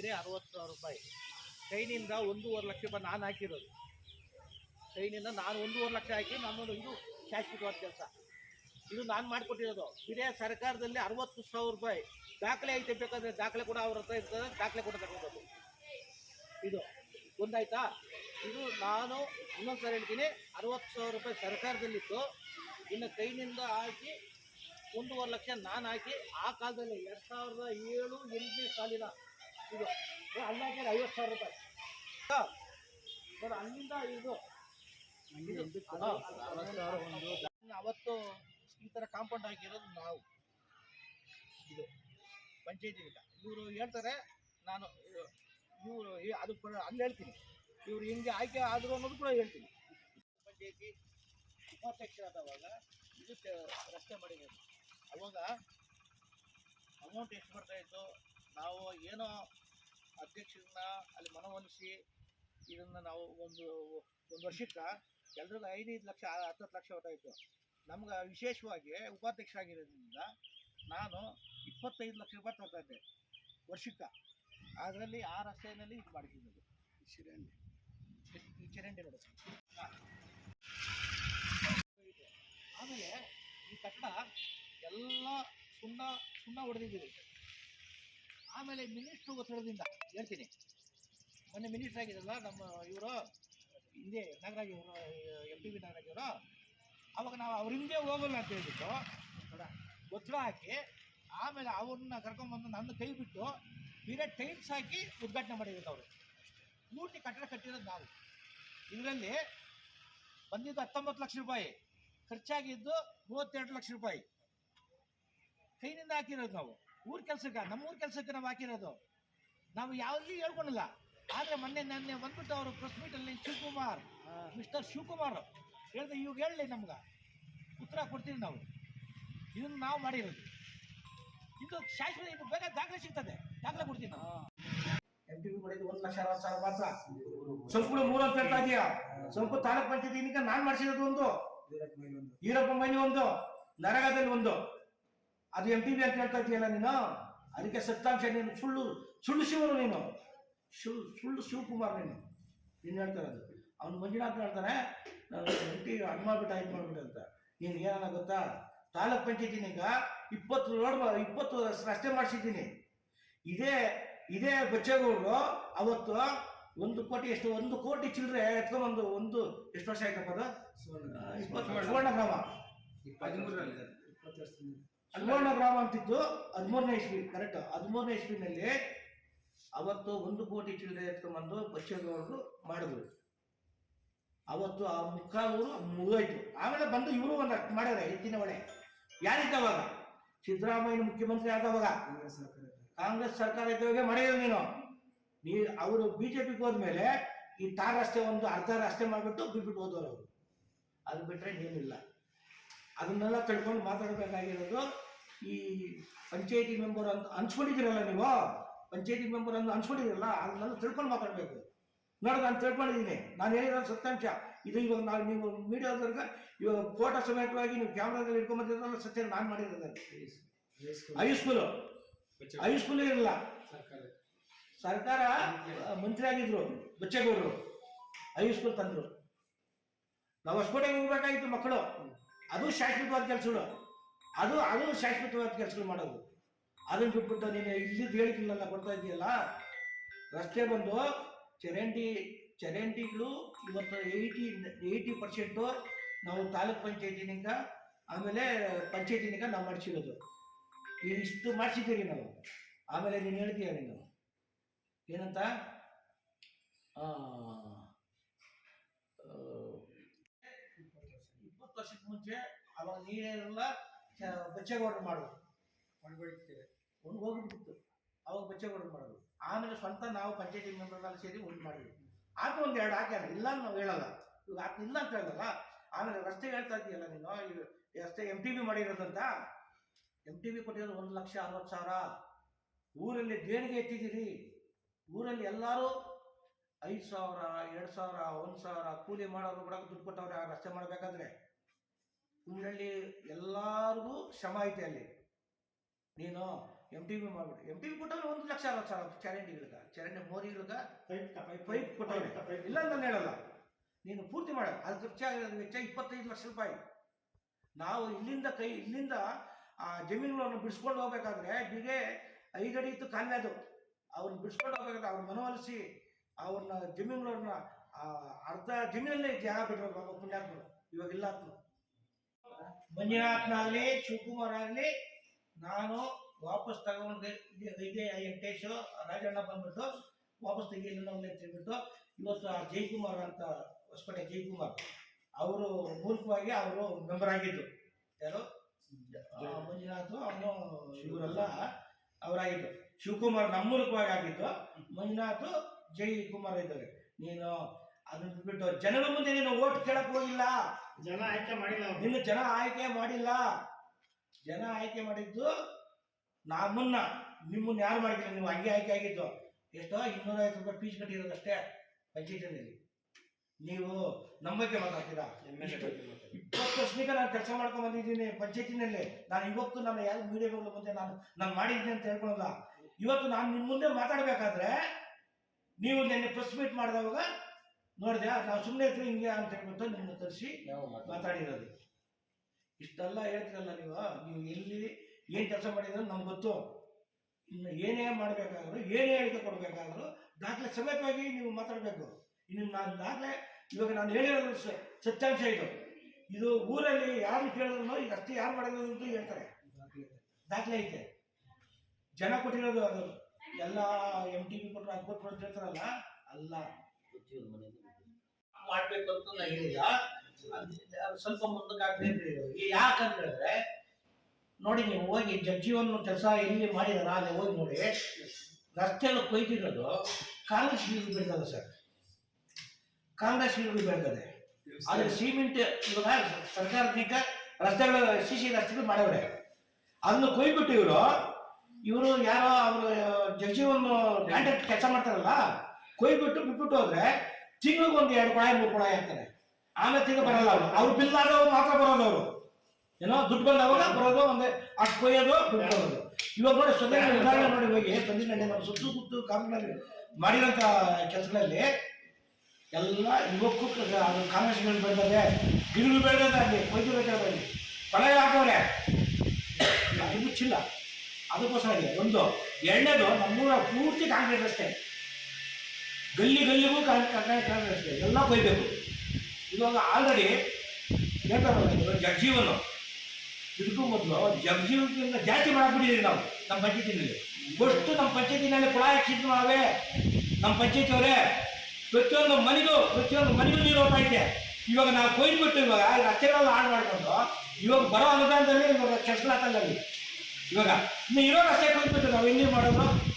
ಬಿರೆ ಅರವತ್ತು ಸಾವಿರ ರೂಪಾಯಿ. ಕೈನಿಂದ ಒಂದೂವರೆ ಲಕ್ಷ ರೂಪಾಯಿ ನಾನು ಹಾಕಿರೋದು. ಕೈನಿಂದ ನಾನು ಒಂದೂವರೆ ಲಕ್ಷ ಹಾಕಿ ನಮ್ಮದು ಇದು ಶಾಶ್ವತವಾದ ಕೆಲಸ. ಇದು ನಾನು ಮಾಡಿಕೊಟ್ಟಿರೋದು. ಹಿರಿಯ ಸರ್ಕಾರದಲ್ಲಿ ಅರವತ್ತು ಸಾವಿರ ರೂಪಾಯಿ ದಾಖಲೆ ಐತೆ ಬೇಕಾದರೆ ದಾಖಲೆ ಕೂಡ ಅವ್ರ ಹತ್ರ ಇರ್ತದೆ, ದಾಖಲೆ ಕೂಡ ತಗೊಳ್ಬೋದು ಇದು ಒಂದಾಯ್ತಾ? ಇದು ನಾನು ಇನ್ನೊಂದು ಸಾರಿ ಹೇಳ್ತೀನಿ. ಅರವತ್ತು ಸಾವಿರ ರೂಪಾಯಿ ಸರ್ಕಾರದಲ್ಲಿತ್ತು. ಇನ್ನು ಕೈನಿಂದ ಹಾಕಿ ಒಂದೂವರೆ ಲಕ್ಷ ನಾನು ಹಾಕಿ ಆ ಕಾಲದಲ್ಲಿ ಎರಡು ಸಾವಿರದ ಏಳು ಎಂಟನೇ ಸಾಲಿನ ಇದು. ಅಲ್ಲಾಕೆ ಐವತ್ತು ಸಾವಿರ ರೂಪಾಯಿ. ಸರ್ ಅಲ್ಲಿಂದ ಇದು. ಇದು. ಅವತ್ತು ಈ ಥರ ಕಾಂಪೌಂಡ್ ಹಾಕಿರೋದು ನಾವು. ಇದು ಪಂಚಾಯತಿ ಇವರು ಹೇಳ್ತಾರೆ ನಾನು ಇವರು ಅದು ಅಲ್ಲಿ ಹೇಳ್ತೀನಿ. ಇವ್ರು ಹಿಂಗೆ ಆಯ್ಕೆ ಆದರು ಅನ್ನೋದು ಕೂಡ ಹೇಳ್ತೀನಿ. ಪಂಚಾಯತಿ ಉಪಾಧ್ಯಕ್ಷರಾದವಾಗ ಇದು ತ- ರಸ್ತೆ ಮಾಡಿರೋದು ಅವಾಗ ಅಮೌಂಟ್ ಎಷ್ಟು ಬರ್ತಾಯಿತ್ತು ನಾವು ಏನೋ ಅಧ್ಯಕ್ಷರನ್ನ ಅಲ್ಲಿ ಮನವೊಲಿಸಿ ಇದನ್ನ ನಾವು ಒಂದು ಒಂದು ವರ್ಷಕ್ಕೆ ಎಲ್ರಿಗೂ ಐದೈದು ಲಕ್ಷ ಹತ್ತತ್ತು ಲಕ್ಷ ಹೊತ್ತಾಯಿತು ನಮ್ಗೆ ವಿಶೇಷವಾಗಿ ಉಪಾಧ್ಯಕ್ಷ ಆಗಿರೋದ್ರಿಂದ ನಾನು ಇಪ್ಪತ್ತೈದು ಲಕ್ಷ ರೂಪಾಯಿ ತರ್ತಾ ಇದ್ದೆ ವರ್ಷಕ್ಕೆ. ಅದರಲ್ಲಿ ಆ ರಸ್ತೆಯಲ್ಲಿ ಇದು ಮಾಡಿದ್ದೀನಿ ಈ ಚರಂಡಿ. ನೋಡಿ. ಆಮೇಲೆ ಈ ಕಟ್ಟಡ ಎಲ್ಲ ಸುಣ್ಣ ಸುಣ್ಣ ಹೊಡೆದಿದ್ದೀವಿ ಆಮೇಲೆ ಮಿನಿಸ್ಟ್ರು ಒತ್ತಡದಿಂದ ಹೇಳ್ತೀನಿ. ಮೊನ್ನೆ ಮಿನಿಸ್ಟರ್ ಆಗಿದ್ರಲ್ಲ ನಮ್ಮ ಇವರು, ಹಿಂದೆ ನಾಗರಾಜ್ ಅವರು ಎಂ ಟಿ ವಿ ನಾಗರಾಜ್ ಅವರು ಅವಾಗ ನಾವು ಅವ್ರ ಹಿಂದೆ ಹೋಗಲ್ಲ ಅಂತ ಹೇಳ್ಬಿಟ್ಟು ಒತ್ತಡ ಹಾಕಿ, ಆಮೇಲೆ ಅವ್ರನ್ನ ಕರ್ಕೊಂಬಂದು ನನ್ನ ಕೈ ಬಿಟ್ಟು ಬೇರೆ ಟೈಲ್ಸ್ ಹಾಕಿ ಉದ್ಘಾಟನೆ ಮಾಡಿದ್ರು ಅವರು. ಪೂರ್ತಿ ಕಟ್ಟಡ ಕಟ್ಟಿರೋದು ನಾವು. ಇದರಲ್ಲಿ ಬಂದಿದ್ದು ಹತ್ತೊಂಬತ್ತು ಲಕ್ಷ ರೂಪಾಯಿ, ಖರ್ಚಾಗಿದ್ದು ಮೂವತ್ತೆರಡು ಲಕ್ಷ ರೂಪಾಯಿ. ಕೈನಿಂದ ಹಾಕಿರೋದು ನಾವು. ಊರ್ ಕೆಲಸಕ್ಕೆ ನಮ್ಮ ಊರ್ ಕೆಲಸಕ್ಕೆ ನಾವು ಹಾಕಿರೋದು. ನಾವು ಯಾವಲ್ಲಿ ಹೇಳ್ಕೊಂಡಿಲ್ಲ ಆದರೆ ಮೊನ್ನೆ ನನ್ನೆ ಬಂದ್ಬಿಟ್ಟು ಅವರು ಪ್ರೆಸ್ ಮೀಟಲ್ಲಿ ಶಿವಕುಮಾರ್ ಮಿಸ್ಟರ್ ಶಿವಕುಮಾರ್ ಹೇಳ್ದೆ ಇವಾಗ ಹೇಳಲಿ ನಮ್ಗೆ. ಉತ್ತರ ಕೊಡ್ತೀವಿ ನಾವು. ಇದನ್ನು ನಾವು ಮಾಡಿರೋದು. ಇದು ಶಾಶ್ವತ ಇದು ಬೇಗ ದಾಖಲೆ ಸಿಗ್ತದೆ. ದಾಖಲೆ ಕೊಡ್ತೀವಿ ನಾವು. ಎಂ ಟಿ ವಿ ಮಾಡಿದ್ದು ಒಂದು ಲಕ್ಷ ಅರವತ್ತು ಸಾವಿರ ಮಾತ್ರ. ಸ್ವಲ್ಪ ಮೂರು ಅಂತ ಹೇಳ್ತಾ ಇದೀಯಾ? ಸ್ವಲ್ಪ ತಾಲೂಕ್ ಪಂಚಾಯತ್ ಇನ್ನೀಗ ನಾನ್ ಮಾಡಿಸಿರೋದು ಒಂದು. ಈರಪ್ಪ ಮೈನಿ ಒಂದು. ನರಗದಲ್ಲಿ ಒಂದು. ಅದು ಎಂ ಪಿ ಬಿ ಅಂತ ಹೇಳ್ತಾ ಇದೆಯಲ್ಲ ನೀನು? ಅದಕ್ಕೆ ಸತ್ತಾಂಶ ನೀನು ಸುಳ್ಳು ಸುಳ್ಳು ಶಿವನು ನೀನು. ಶಿವ್ ಸುಳ್ಳು ಶಿವಕುಮಾರ್ ನೀನು. ನೀನು ಹೇಳ್ತಾರೆ ಅದು ಅವ್ನು ಮಂಜುನಾಥ್ ಹೇಳ್ತಾನೆ ನಾನು ಎಂ ಟಿ ಅದು ಮಾಡ್ಬಿಟ್ಟ ಆಯ್ತು ಮಾಡ್ಬಿಟ್ಟು ಅಂತ. ನೀನು ಏನಾನ ಗೊತ್ತಾ? ತಾಲೂಕ್ ಪಂಚಾಯತಿನೀಗ ಇಪ್ಪತ್ತು ರೋಡ್ ಇಪ್ಪತ್ತು ರಸ್ತೆ ಮಾಡಿಸಿದ್ದೀನಿ. ಇದೇ ಇದೇ ಬಚ್ಚೇಗೌಡರು ಅವತ್ತು ಒಂದು ಕೋಟಿ ಎಷ್ಟು ಒಂದು ಕೋಟಿ ಚಿಲ್ಲರೆ ಎತ್ಕೊಂಡ್ಬಂದು ಒಂದು ಎಷ್ಟು ವರ್ಷ ಆಯ್ತಪ್ಪ ಅದು? ಇಪ್ಪತ್ತು ಸುವರ್ಣ ಗ್ರಾಮ. ಸುವರ್ಣ ಗ್ರಾಮ ಅಂತಿತ್ತು ಹದಿಮೂರನೇ ಇಸ್ವಿ ಕರೆಕ್ಟ್ ಹದಿಮೂರನೇ ಇಸ್ವಿನಲ್ಲಿ ಅವತ್ತು ಒಂದು ಕೋಟಿ ಚಿಲ್ಲರೆ ಎತ್ಕೊಂಡ್ಬಂದು ಬಚ್ಚೇಗೌಡರು ಮಾಡಿದ್ರು. ಅವತ್ತು ಆ ಮುಕ್ಕಾಲೂರು ಮುಗಿದೋಯ್ತು. ಆಮೇಲೆ ಬಂದು ಇವರು ಒಂದು ಮಾಡ್ಯಾರ ಹೆಚ್ಚಿನ ಒಳೆ ಯಾರಿದ್ದ ಅವಾಗ? ಸಿದ್ದರಾಮಯ್ಯ ಮುಖ್ಯಮಂತ್ರಿ ಆದವಾಗ ಕಾಂಗ್ರೆಸ್ ಸರ್ಕಾರ ಇದ್ದವಾಗ ಮಾಡಿದ್ರು ನೀನು. ನೀ ಅವರು ಬಿಜೆಪಿಗೆ ಹೋದ್ಮೇಲೆ ಈ ತಾರ್ ರಸ್ತೆ ಒಂದು ಅರ್ಧ ರಸ್ತೆ ಮಾಡಿಬಿಟ್ಟು ಬಿಟ್ಬಿಟ್ಟು ಹೋದವರು ಅವರು. ಅದು ಬಿಟ್ರೆ ಏನಿಲ್ಲ. ಅದನ್ನೆಲ್ಲ ತಿಳ್ಕೊಂಡು ಮಾತಾಡಬೇಕಾಗಿರೋದು ಈ ಪಂಚಾಯತಿ ಮೆಂಬರ್ ಅಂತ ಹಂಚ್ಕೊಂಡಿದ್ದೀರಲ್ಲ ನೀವು? ಪಂಚಾಯತಿ ಮೆಂಬರ್ ಅಂತ ಅನ್ಸ್ಕೊಂಡಿದ್ದೀರಲ್ಲ ಅದನ್ನೆಲ್ಲ ತಿಳ್ಕೊಂಡು ಮಾತಾಡಬೇಕು. ನೋಡಿ ನಾನು ತಿಳ್ಕೊಂಡಿದ್ದೀನಿ. ನಾನು ಹೇಳಿರೋ ಸತ್ಯಾಂಶ. ಇದು ಇವಾಗ ನಾವು ನೀವು ಮೀಡಿಯಾದವ್ರಿಗೆ ಇವಾಗ ಫೋಟೋ ಸಮೇತವಾಗಿ ನೀವು ಕ್ಯಾಮ್ರಾದಲ್ಲಿ ಇಟ್ಕೊಂಬಂದಿದ್ರಲ್ಲ ಸತ್ಯ ನಾನು ಮಾಡಿರೋದು ಹೈಸ್ಕೂಲು ಹೈಸ್ಕೂಲೇ ಇರಲ್ಲ. ಸರ್ಕಾರ ಮಂತ್ರಿ ಆಗಿದ್ರು ಬಚ್ಚೇಗೌಡರು. ಹೈಸ್ಕೂಲ್ ತಂದರು. ನಾವು ಹೊಸಕೋಟೆಗೆ ಹೋಗ್ಬೇಕಾಗಿತ್ತು ಮಕ್ಕಳು. ಅದು ಶಾಶ್ವತವಾದ ಕೆಲಸಗಳು ಅದು ಅದು ಶಾಶ್ವತವಾದ ಕೆಲಸಗಳು ಮಾಡೋದು. ಅದನ್ನು ಬಿಟ್ಬಿಟ್ಟು ನೀನು ಇಲ್ಲಿದ್ದು ಹೇಳಿಕೆಲ್ಲ ಕೊಡ್ತಾ ಇದೆಯಲ್ಲ ರಸ್ತೆ ಬಂದು ಚರಂಡಿ, ಚರಂಡಿಗಳು ಇವತ್ತು ಏಯ್ಟಿ ಏಯ್ಟಿ ಪರ್ಸೆಂಟು ನಾವು ತಾಲೂಕ್ ಪಂಚಾಯತಿನಿಂದ ಆಮೇಲೆ ಪಂಚಾಯತಿನಿಂದ ನಾವು ಮಾಡಿಸಿರೋದು. ಇಷ್ಟು ಮಾಡಿಸಿದ್ದೀರಿ ನಾವು. ಆಮೇಲೆ ನೀನು ಹೇಳ್ತೀಯ ನೀನು. ಏನಂತ ಆ, ಆ, ಇಪ್ಪತ್ತು ವರ್ಷಕ್ಕೆ ಮುಂಚೆ ಅವಾಗ ನೀರೆಲ್ಲ ಬಚ್ಚೇಗೌಡರು ಮಾಡೋದು. ಒಂದು ಹೋಗಿಬಿಟ್ಟಿತ್ತು ಅವಾಗ ಬಚ್ಚೇಗೌಡರು ಮಾಡೋದು. ಆಮೇಲೆ ಸ್ವಂತ ನಾವು ಪಂಚಾಯತಿ ಮೆಂಬರ್ನಲ್ಲಿ ಸೇರಿ ಒಂದು ಮಾಡಿದ್ವಿ. ಆತ ಒಂದು ಎರಡು ಹಾಕ್ಯಾರ ಇಲ್ಲ ಅಂತ ನಾವು ಹೇಳಲ್ಲ. ಇವಾಗ ಆತ ಇಲ್ಲ ಅಂತ ಹೇಳಲ್ಲ. ಆಮೇಲೆ ರಸ್ತೆ ಹೇಳ್ತಾ ಇದೆಯಲ್ಲ ನೀನು? ಇದು ರಸ್ತೆ ಎಂ ಟಿ ಬಿ ಮಾಡಿರೋದಂತ? ಎಂ ಟಿ ಬಿ ಕೊಟ್ಟಿರೋದು ಒಂದು ಲಕ್ಷ ಅರವತ್ತು ಸಾವಿರ. ಊರಲ್ಲಿ ದೇಣಿಗೆ ಎತ್ತಿದ್ದೀರಿ. ಊರಲ್ಲಿ ಎಲ್ಲರೂ ಐದು ಸಾವಿರ, ಎರಡು ಸಾವಿರ, ಒಂದು ಸಾವಿರ, ಕೂಲಿ ಮಾಡೋರು ಕೂಡ ದುಡ್ಡು ಕೊಟ್ಟವ್ರೆ. ಆ ರಸ್ತೆ ಮಾಡಬೇಕಾದ್ರೆ ಊರಲ್ಲಿ ಎಲ್ಲರಿಗೂ ಶ್ರಮ ಐತೆ ಅಲ್ಲಿ. ನೀನು ಎಂ ಟಿ ಬಿ ಮಾಡ್ಬಿಟ್ಟು ಎಂ ಟಿ ಬಿ ಕೊಟ್ಟವ್ರೆ ಒಂದು ಲಕ್ಷ ಅರವತ್ತು ಸಾವಿರ ಚರಂಡಿಗಳಿಗ ಚರಂಡಿ ಮೋರಿಗಳಿಗ ಪೈಪ್ ಕೊಟ್ಟವ್ರೆ. ಇಲ್ಲ ಅಂತ ನಾನು ಹೇಳಲ್ಲ. ನೀನು ಪೂರ್ತಿ ಮಾಡ. ಅದು ಖರ್ಚಾಗಿರೋದು ವೆಚ್ಚ ಇಪ್ಪತ್ತೈದು ಲಕ್ಷ ರೂಪಾಯಿ. ನಾವು ಇಲ್ಲಿಂದ ಕೈ ಇಲ್ಲಿಂದ ಆ ಜಮೀನುಗಳನ್ನು ಬಿಡಿಸ್ಕೊಂಡು ಹೋಗ್ಬೇಕಾದ್ರೆ ಬಿಗೆ ಐದಡಿ ಇತ್ತು ಕಾಲುವೆ ಅದು. ಅವ್ರನ್ನ ಬಿಡಿಸ್ಕೊಂಡು ಹೋಗ್ಬೇಕಾದ್ರೆ ಅವ್ರ ಮನವೊಲಿಸಿ ಅವ್ರನ್ನ ಜಮೀನುಗಳನ್ನ ಅರ್ಧ ಜಮೀನಲ್ಲೇ ಜಾಗ ಬಿಟ್ಟರು ಬಾಬಾ ಪುಣ್ಯಾತ್ಮರು. ಇವಾಗ ಇಲ್ಲ ಮಂಜುನಾಥ್ನಾಗ್ಲಿ ಶಿವಕುಮಾರ್ ಆಗಲಿ ನಾನು ವಾಪಸ್ ತಗೊಂಡು ಇದೇ ವೆಂಕಟೇಶ್ ರಾಜಣ್ಣ ಬಂದ್ಬಿಟ್ಟು ವಾಪಸ್ ತೆಗಿಯಲಿಲ್ಲ ಅಂತ ಹೇಳ್ಬಿಟ್ಟು ಇವತ್ತು ಆ ಜಯಕುಮಾರ್ ಅಂತ ಹೊಸಪೇಟೆ ಜೈಕುಮಾರ್ ಅವರು ಮೂಲಕವಾಗಿ ಅವರು ಮೆಂಬರ್ ಆಗಿದ್ದು. ಯಾರು? ಮಂಜುನಾಥ್ ಅವನು ಇವರೆಲ್ಲ ಅವರಾಗಿದ್ದು. ಶಿವಕುಮಾರ್ ನಮ್ಮ ಮೂಲಕವಾಗಿ ಆಗಿದ್ದು ಮಂಜುನಾಥ್ ಜಯಕುಮಾರ್ ಇದ್ದಾರೆ. ನೀನು ಅದನ್ನ ಬಿಟ್ಟು ಜನರ ಮುಂದೆ ನೀನು ಓಟ್ ಕೇಳಕ್ ಹೋಗಿಲ್ಲ. ಜನ ಆಯ್ಕೆ ಮಾಡಿಲ್ಲ ಅವ್ರು. ನಿನ್ನ ಜನ ಆಯ್ಕೆ ಮಾಡಿಲ್ಲ. ಜನ ಆಯ್ಕೆ ಮಾಡಿದ್ದು ನಮ್ಮನ್ನ ನಿಮ್ಮನ್ನ ಯಾರು ಮಾಡಿದ್ರಿ ನೀವು ಹಂಗೆ ಆಯ್ಕೆ ಆಗಿದ್ದು. ಎಷ್ಟೋ ಇನ್ನೂರೈವತ್ತು ರೂಪಾಯಿ ಫೀಸ್ ಕಟ್ಟಿರೋದಷ್ಟೇ ಪಂಚಾಯತಿನಲ್ಲಿ ನೀವು ನಮ್ಮ ಬಗ್ಗೆ ಮಾತಾಡ್ತೀರಾ MLA ಬಗ್ಗೆ ಮಾತಾಡಿ. ಇಪ್ಪತ್ತು ನಾನು ಕೆಲಸ ಮಾಡ್ಕೊಂಡ್ ಬಂದಿದ್ದೀನಿ ಪಂಚಾಯತಿನಲ್ಲಿ ನಾನು ಇವತ್ತು ನನ್ನ ಯಾರು ಮೀಡಿಯಾಗಳ ಮುಂದೆ ನಾನು ನಾನು ಮಾಡಿದ್ದೀನಿ ಅಂತ ಹೇಳ್ಕೊಳಲ್ಲ. ಇವತ್ತು ನಾನು ನಿಮ್ಮ ಮುಂದೆ ಮಾತಾಡಬೇಕಾದ್ರೆ ನೀವು ನಿನ್ನೆ ಪ್ರೆಸ್ ಮೀಟ್ ಮಾಡಿದವಾಗ ನೋಡಿದೆ ನಾವು ಸುಮ್ಮನೆ ಇದ್ರೆ ಹಿಂಗೆ ಅಂತ ಹೇಳ್ಬಿಟ್ಟು ನಿಮ್ಮನ್ನು ತರಿಸಿ ಮಾತಾಡಿರೋದು. ಇಷ್ಟೆಲ್ಲ ಹೇಳ್ತೀರಲ್ಲ ನೀವು ನೀವು ಎಲ್ಲಿ ಏನು ಕೆಲಸ ಮಾಡಿದ್ರೆ ನಮ್ಗೆ ಗೊತ್ತು. ಇನ್ನು ಏನೇ ಮಾಡಬೇಕಾದ್ರೂ ಏನೇ ಹೇಳಿಕೆ ಕೊಡಬೇಕಾದ್ರೂ ದಾಖಲೆ ಸಮೇತವಾಗಿ ನೀವು ಮಾತಾಡಬೇಕು. ಇನ್ನು ನಾನು ದಾಖಲೆ ಇವಾಗ ನಾನು ಹೇಳಿರೋದು ಸತ್ಯಾಂಶ ಇದು. ಇದು ಊರಲ್ಲಿ ಯಾರು ಕೇಳಿದ್ರು ಈಗ ಅಷ್ಟೇ ಯಾರು ಮಾಡಿದ್ರು ಅಂತ ಹೇಳ್ತಾರೆ. ದಾಖಲೆ ಐತೆ. ಜನ ಕೊಟ್ಟಿರೋದು ಅದು. ಎಲ್ಲ ಎಂ ಟಿ ವಿ ಕೊಟ್ಟರು ಅದು ಕೊಟ್ಟರು ಅಂತ ಹೇಳ್ತಾರಲ್ಲ ಅಲ್ಲ. ಮಾಡ್ಬೇಕು ಅಂತ ನಾ ಹೇಳಿಲ್ಲ. ಸ್ವಲ್ಪ ಮುಂದಕ್ಕೆ ಆಗ್ಬೇಕು ಹೇಳಿದ್ರು. ಯಾಕಂತ ಹೇಳಿದ್ರೆ ನೋಡಿ ನೀವು ಹೋಗಿ ಜಗ್ಜೀವನ್ ಕೆಲಸ ಎಲ್ಲಿ ಮಾಡಿದಾರ ಅಲ್ಲಿ ಹೋಗಿ ನೋಡಿ ರಸ್ತೆಯಲ್ಲಿ ಕೊಯ್ತಿರೋದು ಕೊಯ್ದಿರೋದು ಕಾಂಗ್ರೆಸ್ ಗಿಡಗಳು ಬೀಳ್ತದೆ ಸರ್. ಕಾಂಗ್ರೆಸ್ ಗಿಡಗಳು ಬೆಳ್ದದೆ ಆದ್ರೆ ಸಿಮೆಂಟ್ ಇವಾಗ ಸರ್ಕಾರದಿಂದ ರಸ್ತೆಗಳ ಸಿ ಸಿ ರಸ್ತೆಗಳು ಮಾಡವ್ರೆ. ಅದನ್ನು ಕೊಯ್ಬಿಟ್ಟು ಇವರು ಇವರು ಯಾರೋ ಅವರು ಜಗಜೀವನ್ ಕಾಂಟ್ರಾಕ್ಟ್ ಕೆಲಸ ಮಾಡ್ತಾರಲ್ಲ ಕೊಯ್ಬಿಟ್ಟು ಬಿಟ್ಬಿಟ್ಟು ಹೋದ್ರೆ ತಿಂಗಳಿಗೆ ಒಂದು ಎರಡು ಕೊಳ ಮೂರು ಕೊಳ ಹಾಕ್ತಾರೆ ಆಮೇಲೆ ತಿಂಗಳು ಬರಲ್ಲ ಅವರು. ಅವ್ರು ಬಿಲ್ ಆದವ್ರು ಮಾತ್ರ ಬರೋದು ಅವರು. ಏನೋ ದುಡ್ಡು ಬಂದವಾಗ ಬರೋದು, ಒಂದೇ ಅಷ್ಟು ಕೊಯ್ಯೋದು, ದುಡ್ಡು ಬರೋದು ಇವಾಗ ನೋಡಿ ಸದ್ಯ ಉದಾಹರಣೆ ನೋಡಿ ಹೋಗಿ ತಂದಿನಲ್ಲಿ ನಮ್ಮ ಸುತ್ತು ಸುತ್ತು ಕಾಂಗ್ರೆಸ್ ಮಾಡಿರೋಂಥ ಕೆಲಸಗಳಲ್ಲಿ ಎಲ್ಲ ಯುವಕ್ಕೂ ಅದು ಕಾಂಗ್ರೆಸ್ಗಳು ಬೆಳೆದದೆ ಗಿಡಗಳು ಬೆಳೆದದೆ ಅಲ್ಲಿ ಕೊಯ್ದಿರೋದ್ರಲ್ಲಿ ಕೊಳೆ ಹಾಕವ್ರೆ. ಅದು ಮುಚ್ಚಿಲ್ಲ ಅದಕ್ಕೋಸ್ಕರ ಒಂದು, ಎರಡನೇದು, ನಮ್ಮೂರ ಪೂರ್ತಿ ಕಾಂಗ್ರೆಸ್ ರಸ್ತೆ ಗಲ್ಲಿ ಗಲ್ಲಿಗೂ ಕಾಂಕ್ರೀಟ್ ರಸ್ತೆ ಎಲ್ಲ ಕೊಯ್ಬೇಕು. ಇವಾಗ ಆಲ್ರೆಡಿ ಹೇಳ್ತಾರಲ್ಲ ಜಗಜೀವನ. ಇದಕ್ಕೂ ಮೊದಲು ಜಗಜೀವನದಿಂದ ಜಾತಿ ಮಾಡಿಬಿಟ್ಟಿದ್ದೀವಿ ನಾವು ನಮ್ಮ ಪಂಚಾಯತಿನಲ್ಲಿ. ಒಷ್ಟು ನಮ್ಮ ಪಂಚಾಯತಿನಲ್ಲಿ ಕುಳ ಹಾಕ್ಸಿದ್ದು ನಾವೇ. ನಮ್ಮ ಪಂಚಾಯತಿ ಅವರೇ ಪ್ರತಿಯೊಂದು ಮನೆಗೂ ಪ್ರತಿಯೊಂದು ಮನೆಗೂ ನೀರು ಹೋಗ್ತಾ ಇವಾಗ ನಾವು ಕೊಯ್ದ್ಬಿಟ್ಟು ಇವಾಗ ರಸ್ತೆಗಳೆಲ್ಲ ಹಾಳು ಮಾಡಿಕೊಂಡು, ಇವಾಗ ಬರೋ ಅನುದಾನದಲ್ಲಿ, ಇವಾಗ ಕೆಲಸ ಅಲ್ಲಿ ಇವಾಗ ಇನ್ನು ಇರೋ ರಸ್ತೆ ಕೊಯ್ದ್ಬಿಟ್ಟು ನಾವು ಎಲ್ಲಿ ಮಾಡೋದು?